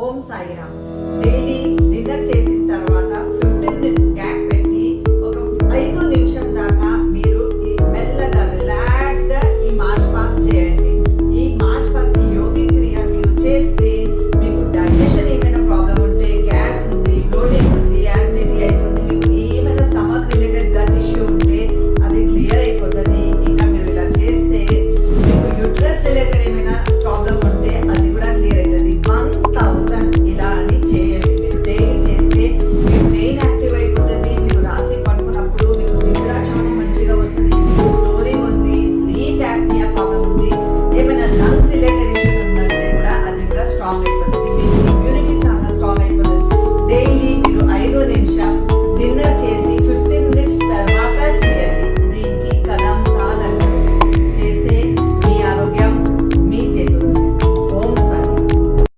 ఓం Sairam. Daily dinner చేసిన తర్వాత fifteen minutes gap పెట్టి ఒక ఐదు నిమిషం దాకా మీరు ఈ మెల్లగా రిలాక్స్గా ఈ మార్చ్ పాస్ చేయండి. ఈ మార్చ్ పాస్ యోగి క్రియ మీరు చేస్తే